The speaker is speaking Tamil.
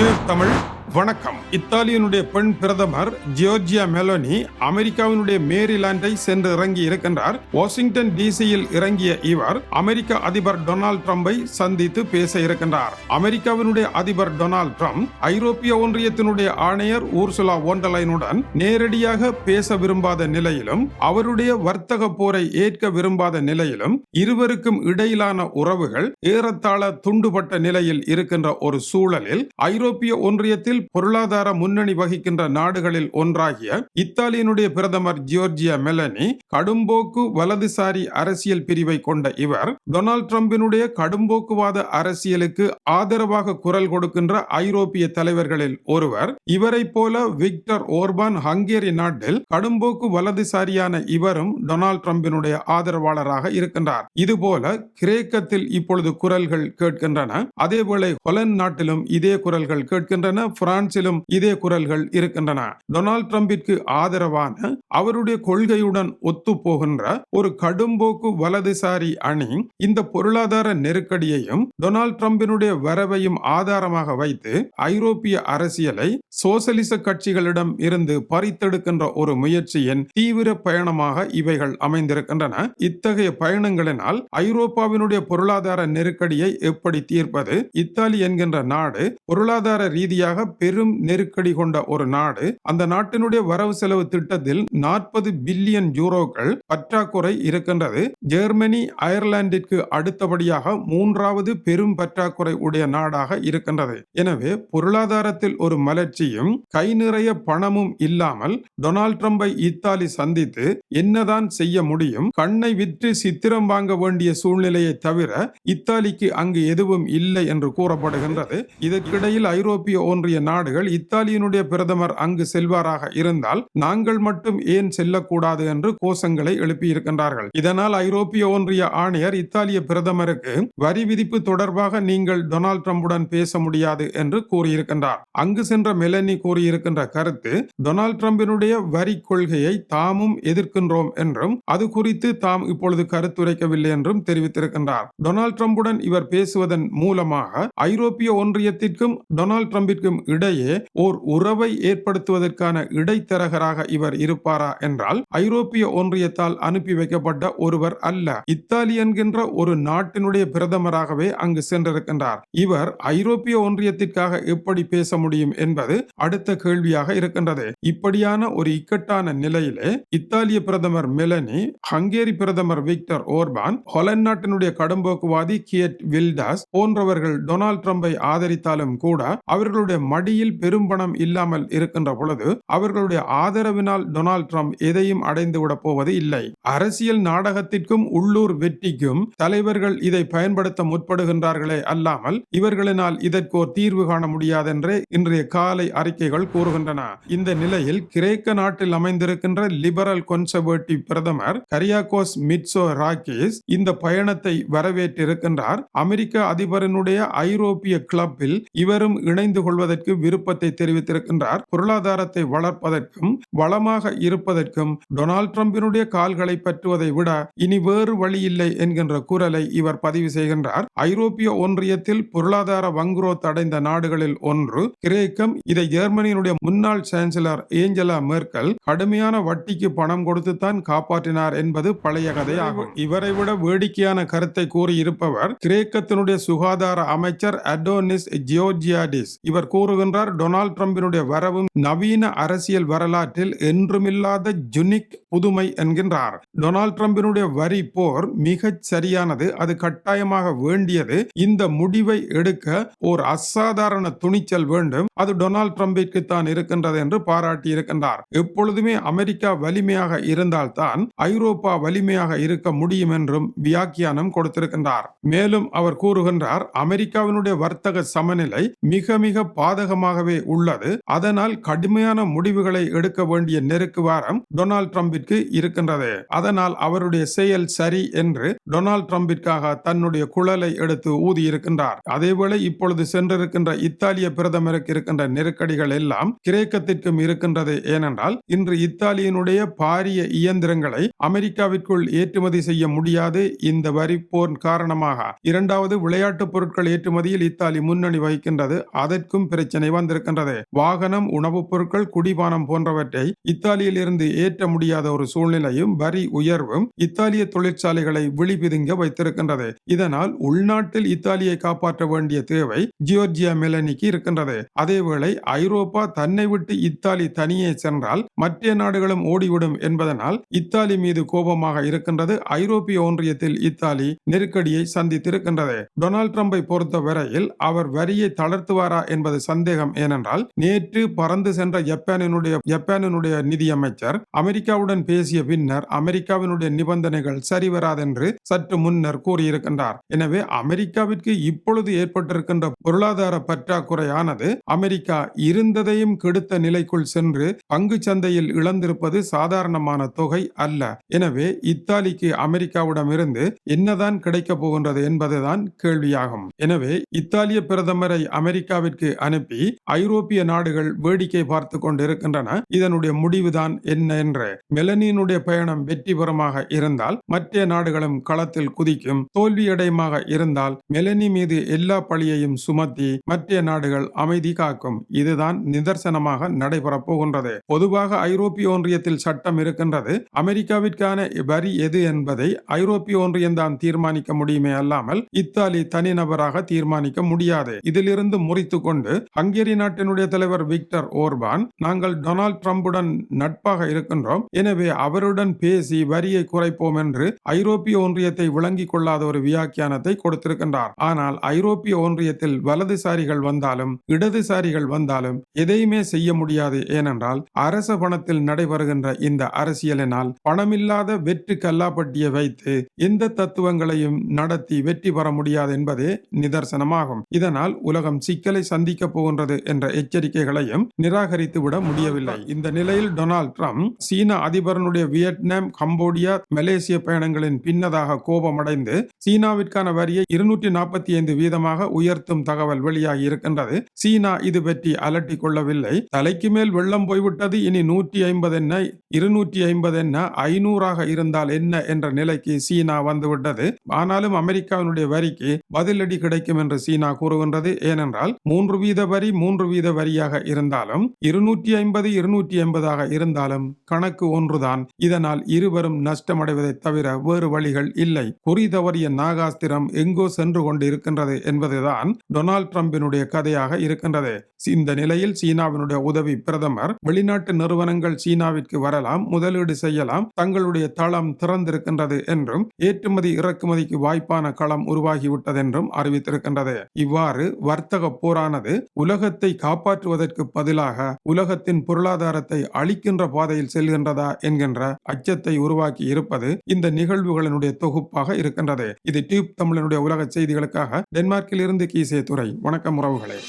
தமிழ் வணக்கம். இத்தாலியனுடைய பெண் பிரதமர் ஜியோர்ஜியா மெலோனி அமெரிக்காவினுடைய மேரிலாண்டை சென்று இறங்கி இருக்கின்றார். வாஷிங்டன் டிசியில் இறங்கிய இவர் அமெரிக்க அதிபர் டொனால்ட் ட்ரம்பை சந்தித்து பேச இருக்கின்றார். அமெரிக்காவினுடைய அதிபர் டொனால்ட் ட்ரம்ப் ஐரோப்பிய ஒன்றியத்தினுடைய ஆணையர் ஊர்சுலா ஓண்டலைனுடன் நேரடியாக பேச விரும்பாத நிலையிலும் அவருடைய வர்த்தக போரை ஏற்க விரும்பாத நிலையிலும் இருவருக்கும் இடையிலான உறவுகள் ஏறத்தாழ துண்டுபட்ட நிலையில் இருக்கின்ற ஒரு சூழலில் ஐரோப்பிய ஒன்றியத்தில் பொருளாதார முன்னணி வகிக்கின்ற நாடுகளில் ஒன்றாகிய இத்தாலியினுடைய பிரதமர் ஜியோர்ஜியா மெலனி கடும்போக்கு வலதுசாரி அரசியல் பிரிவை கொண்ட இவர் டொனால்ட் டிரம்பினுடைய கடும்போக்குவாத அரசியலுக்கு ஆதரவாக குரல் கொடுக்கின்ற ஐரோப்பிய தலைவர்களில் ஒருவர் இவரைப் போல விக்டர் ஓர்பான் ஹங்கேரி நாட்டில் கடும்போக்கு வலதுசாரியான இவரும் டொனால்ட் ட்ரம்பினுடைய ஆதரவாளராக இருக்கின்றார். இதுபோல கிரேக்கத்தில் இப்பொழுது குரல்கள் கேட்கின்றன. அதேவேளை ஹொலன் நாட்டிலும் இதே குரல்கள் கேட்கின்றன. பிரான்சிலும் இதே குரல்கள் இருக்கின்றன. டொனால்ட் ட்ரம்பிற்கு ஆதரவான அவருடைய கொள்கையுடன் ஒத்து போகின்ற ஒரு கடும்போக்கு வலதுசாரி அணி இந்த பொருளாதார நெருக்கடியையும் டொனால்ட் ட்ரம்பினுடைய வரவையும் ஆதாரமாக வைத்து ஐரோப்பிய அரசியலை சோசலிச கட்சிகளிடம் இருந்து பறித்தெடுக்கின்ற ஒரு முயற்சியின் தீவிர பயணமாக இவைகள் அமைந்திருக்கின்றன. இத்தகைய பயணங்களினால் ஐரோப்பாவினுடைய பொருளாதார நெருக்கடியை எப்படி தீர்ப்பது? இத்தாலி என்கின்ற நாடு பொருளாதார ரீதியாக பெரும் நெருக்கடி கொண்ட ஒரு நாடு. அந்த நாட்டினுடைய வரவு செலவு திட்டத்தில் நாற்பது பில்லியன் யூரோக்கள் பற்றாக்குறை இருக்கின்றது. ஜெர்மனி அயர்லாந்திற்கு அடுத்தபடியாக மூன்றாவது பெரும் பற்றாக்குறை உடைய நாடாக இருக்கின்றது. எனவே பொருளாதாரத்தில் ஒரு மலர்ச்சியும் கை நிறைய பணமும் இல்லாமல் டொனால்ட் ட்ரம்பை இத்தாலி சந்தித்து என்னதான் செய்ய முடியும் கண்ணை விற்று சித்திரம் வாங்க வேண்டிய சூழ்நிலையை தவிர இத்தாலிக்கு அங்கு எதுவும் இல்லை என்று கூறப்படுகின்றது. இதற்கிடையில் ஐரோப்பிய ஒன்றிய நாடுகள் இத்தாலியினுடைய பிரதமர் அங்கு செல்வாராக இருந்தால் நாங்கள் மட்டும் ஏன் செல்லக்கூடாது என்று கோஷங்களை எழுப்பியிருக்கின்றார்கள். இதனால் ஐரோப்பிய ஒன்றிய ஆணையர் இத்தாலிய பிரதமருக்கு வரி விதிப்பு தொடர்பாக நீங்கள் டொனால்ட் ட்ரம்புடன் பேச முடியாது என்று கூறியிருக்கின்றார். அங்கு சென்ற மெலனி கூறியிருக்கின்ற கருத்து டொனால்ட் ட்ரம்பினுடைய வரி கொள்கையை தாமும் எதிர்க்கின்றோம் என்றும் அது குறித்து தாம் இப்பொழுது கருத்துரைக்கவில்லை என்றும் தெரிவித்திருக்கின்றார். டொனால்ட் ட்ரம்புடன் இவர் பேசுவதன் மூலமாக ஐரோப்பிய ஒன்றியத்திற்கும் டொனால்ட் ட்ரம்பிற்கும் இடையே ஓர் உறவை ஏற்படுத்துவதற்கான இடைத்தரகராக இவர் இருப்பாரா என்றால் ஐரோப்பிய ஒன்றியத்தால் அனுப்பி வைக்கப்பட்ட ஒருவர் அல்ல. இத்தாலி என்கின்ற ஒரு நாட்டினுடைய பிரதமராகவே அங்கு சென்றிருக்கின்றார். இவர் ஐரோப்பிய ஒன்றியத்திற்காக எப்படி பேச முடியும் என்பது அடுத்த கேள்வியாக இருக்கின்றது. இப்படியான ஒரு இக்கட்டான நிலையிலே இத்தாலிய பிரதமர் மெலனி ஹங்கேரி பிரதமர் விக்டர் ஓர்பான் ஹொலன் நாட்டினுடைய கடும்போக்குவாதி கியட் வில்டாஸ் போன்றவர்கள் டொனால்ட் ட்ரம்பை ஆதரித்தாலும் கூட அவர்களுடைய மடியில் பெரும் பணம் இல்லாமல் இருக்கின்ற பொழுது அவர்களுடைய ஆதரவினால் டொனால்ட் ட்ரம்ப் எதையும் அடைந்து விட போவது இல்லை. அரசியல் நாடகத்திற்கும் உள்ளூர் வெற்றிக்கும் தலைவர்கள் இதை பயன்படுத்த முற்படுகின்றார்களே அல்லாமல் இவர்களினால் இதற்கு ஒரு தீர்வு காண முடியாதென்றே இன்றைய காலை அறிக்கைகள் கூறுகின்றன. இந்த நிலையில் கிரேக்க நாட்டில் அமைந்திருக்கின்ற லிபரல் கொன்சர்வேட்டிவ் பிரதமர் கரியாகோஸ் மிட்சோ ராக்கேஸ் இந்த பயணத்தை வரவேற்றிருக்கின்றார். அமெரிக்க அதிபரினுடைய ஐரோப்பிய கிளப்பில் இவரும் இணைந்து கொள்வதற்கு விருப்பத்தை தெரிவித்திருக்கின்றார். பொருளாதாரத்தை வளர்ப்பதற்கும் வளமாக இருப்பதற்கும் டொனால்ட் ட்ரம்பினுடைய கால்களை பற்றுவதை விட இனி வேறு வழி இல்லை என்கின்ற குரலை இவர் பதிவு செய்கின்றார். ஐரோப்பிய ஒன்றியத்தில் பொருளாதார வங்குரோத் அடைந்த நாடுகளில் ஒன்று கிரேக்கம். இதை ஜெர்மனியினுடைய முன்னாள் சான்சலர் ஏஞ்சலா மெர்க்கல் கடுமையான வட்டிக்கு பணம் கொடுத்துத்தான் காப்பாற்றினார் என்பது பழைய கதையாகும். இவரை விட வேடிக்கையான கருத்தை கூறியிருப்பவர் கிரேக்கத்தினுடைய சுகாதார அமைச்சர் அடோனிஸ் ஜியோஜியாடிஸ் இவர் கூறுகின்றார் டொனால்ட் ட்ரம்பினுடைய வரவும் நவீன அரசியல் வரலாற்றில் என்றுமில்லாத ஜுனிக் புதுமை என்கின்றார். டொனால்ட் ட்ரம்பினுடைய வரி போர் மிகச் சரியானது அது கட்டாயமாக வேண்டியது. இந்த முடிவை எடுக்க ஓர் அசாதாரண துணிச்சல் வேண்டும். அது டொனால்ட் ட்ரம்பிற்கு தான் இருக்கின்றது என்று பாராட்டி இருக்கின்றார். எப்பொழுதுமே அமெரிக்கா வலிமையாக இருந்தால்தான் ஐரோப்பா வலிமையாக இருக்க முடியும் என்றும் வியாக்கியானம் கொடுத்திருக்கின்றார். மேலும் அவர் கூறுகின்றார் அமெரிக்காவினுடைய வர்த்தக சமநிலை மிக மிக பாதகமாகவே உள்ளது. அதனால் கடுமையான முடிவுகளை எடுக்க வேண்டிய நெருக்கு வாரம் டொனால்ட் ட்ரம்பிற்கு ட்ரம்பிற்கு இருக்கின்றது. அதனால் அவருடைய செயல் சரி என்று டொனால்ட் ட்ரம்பிற்காக தன்னுடைய குழலை எடுத்து ஊதி இருக்கின்றார் அதேவேளை இப்பொழுது சென்றிருக்கின்ற இத்தாலிய பிரதமருக்கு இருக்கின்ற நெருக்கடிகள் எல்லாம் கிரேக்கத்திற்கும் இருக்கின்றது. ஏனென்றால் இன்று இத்தாலியினுடைய பாரிய இயந்திரங்களை அமெரிக்காவிற்குள் ஏற்றுமதி செய்ய முடியாது. இந்த வரி போர் காரணமாக இரண்டாவது விளையாட்டுப் பொருட்கள் ஏற்றுமதியில் இத்தாலி முன்னணி வகிக்கின்றது. அதற்கும் பிரச்சனை வந்திருக்கின்றது. வாகனம் உணவுப் பொருட்கள் குடிபானம் போன்றவற்றை இத்தாலியில் இருந்து ஏற்ற முடியாத ஒரு சூழ்நிலையும் வரி உயர்வும் இத்தாலிய தொழிற்சாலைகளை விழிபிதுங்க வைத்திருக்கின்றது. இதனால் உள்நாட்டில் இத்தாலியை காப்பாற்ற வேண்டிய தேவை ஜியோர்ஜியா மெலனிக்கு இருக்கின்றது. அதேவேளை ஐரோப்பா தன்னை விட்டு இத்தாலி தனியே சென்றால் மற்ற நாடுகளும் ஓடிவிடும் என்பதனால் இத்தாலி மீது கோபமாக இருக்கின்றது. ஐரோப்பிய ஒன்றியத்தில் இத்தாலி நெருக்கடியை சந்தித்திருக்கின்றது. டொனால்ட் ட்ரம்பை பொறுத்த வரையில் அவர் வரியை தளர்த்துவாரா என்பது சந்தேகம். ஏனென்றால் நேற்று பறந்து சென்ற ஜப்பானினுடைய ஜப்பானினுடைய நிதியமைச்சர் அமெரிக்காவுடன் பேசிய பின்னர் அமெரிக்காவினுடைய நிபந்தனைகள் சரிவராதென்று சற்று முன்னர் கூறியிருக்கின்றார். எனவே அமெரிக்காவிற்கு இப்பொழுது ஏற்பட்டிருக்கின்ற பொருளாதார பற்றாக்குறையானது அமெரிக்கா இருந்ததையும் கெடுத்த நிலைக்குள் சென்று பங்கு சந்தையில் இழந்திருப்பது சாதாரணமான தொகை அல்ல. எனவே இத்தாலிக்கு அமெரிக்காவிடமிருந்து என்னதான் கிடைக்கப் போகின்றது என்பதுதான் கேள்வியாகும். எனவே இத்தாலிய பிரதமரை அமெரிக்காவிற்கு அனுப்பி ஐரோப்பிய நாடுகள் வேடிக்கை பார்த்து கொண்டிருக்கின்றன. இதனுடைய முடிவுதான் என்ன என்று. மெல மெலனியினுடைய பயணம் வெற்றிகரமாக இருந்தால் மற்ற நாடுகளும் களத்தில் குதிக்கும் தோல்வியடையமாக இருந்தால் மெலனி மீது எல்லா பழியையும் சுமத்தி மற்ற நாடுகள் அமைதி காக்கும். இதுதான் நிதர்சனமாக நடைபெறப் போகின்றது. பொதுவாக ஐரோப்பிய ஒன்றியத்தில் சட்டம் இருக்கின்றது. அமெரிக்காவிற்கான வரி எது என்பதை ஐரோப்பிய ஒன்றியம் தான் தீர்மானிக்க முடியுமே அல்லாமல் இத்தாலி தனிநபராக தீர்மானிக்க முடியாது. இதிலிருந்து முறித்து கொண்டு ஹங்கேரி நாட்டினுடைய தலைவர் விக்டர் ஓர்பான் நாங்கள் டொனால்ட் ட்ரம்புடன் நட்பாக இருக்கின்றோம். எனவே எனவே அவருடன் பேசி வரியை குறைப்போம் என்று ஐரோப்பிய ஒன்றியத்தை விளங்கிக் கொள்ளாத ஒரு வியாக்கியானத்தை கொடுத்திருக்கின்றார். ஆனால் ஐரோப்பிய ஒன்றியத்தில் வலதுசாரிகள் வந்தாலும் இடதுசாரிகள் வந்தாலும் எதையுமே செய்ய முடியாது. ஏனென்றால் அரச பணத்தில் நடைபெறுகின்ற இந்த அரசியலினால் பணமில்லாத வெற்று கல்லாப்பட்டியை வைத்து எந்த தத்துவங்களையும் நடத்தி வெற்றி பெற முடியாது என்பதே நிதர்சனமாகும். இதனால் உலகம் சிக்கலை சந்திக்க போகின்றது என்ற எச்சரிக்கைகளையும் நிராகரித்து விட முடியவில்லை. இந்த நிலையில் டொனால்ட் ட்ரம்ப் சீன அதிபர் அதிபரனுடைய வியட்நாம் கம்போடியா மலேசிய பயணங்களின் பின்னதாக கோபமடைந்து சீனாவிற்கான வரியை இருநூற்றி நாற்பத்தி ஐந்து வீதமாக உயர்த்தும் தகவல் வெளியாகி இருக்கின்றது. சீனா இது பற்றி அலட்டிக் கொள்ளவில்லை. தலைக்கு மேல் வெள்ளம் போய்விட்டது இனி நூற்றி ஐம்பது என்ன இருநூற்றி ஐம்பது என்ன ஐநூறாக இருந்தால் என்ன என்ற நிலைக்கு சீனா வந்துவிட்டது. ஆனாலும் அமெரிக்காவினுடைய வரிக்கு பதிலடி கிடைக்கும் என்று சீனா கூறுகின்றது. ஏனென்றால் மூன்று வீத வரி மூன்று வீத வரியாக இருந்தாலும் இருநூற்றி ஐம்பது இருநூற்றி ஐம்பதாக இருந்தாலும் கணக்கு ஒன்று ஒன்றுதான். இதனால் இருவரும் நஷ்டமடைவதை தவிர வேறு வழிகள் இல்லை. குறி தவறிய நாகாஸ்திரம் எங்கோ சென்று கொண்டு இருக்கின்றது என்பதுதான் டொனால்ட் ட்ரம்பினுடைய கதையாக இருக்கின்றது. இந்த நிலையில் சீனாவினுடைய உதவி பிரதமர் வெளிநாட்டு நிறுவனங்கள் சீனாவிற்கு வரலாம் முதலீடு செய்யலாம் தங்களுடைய தளம் திறந்திருக்கின்றது என்றும் ஏற்றுமதி இறக்குமதிக்கு வாய்ப்பான களம் உருவாகிவிட்டது என்றும் அறிவித்திருக்கின்றது. இவ்வாறு வர்த்தக போரானது உலகத்தை காப்பாற்றுவதற்கு பதிலாக உலகத்தின் பொருளாதாரத்தை அழிக்கின்ற பாதையில் செல்கின்றதா என்கின்ற அச்சத்தை உருவாக்கி இருப்பது இந்த நிகழ்வுகளினுடைய தொகுப்பாக இருக்கின்றது. இது டியூப் தமிழனுடைய உலக செய்திகளுக்காக டென்மார்க்கில் இருந்து கீசே துறை வணக்கம் உறவுகளே.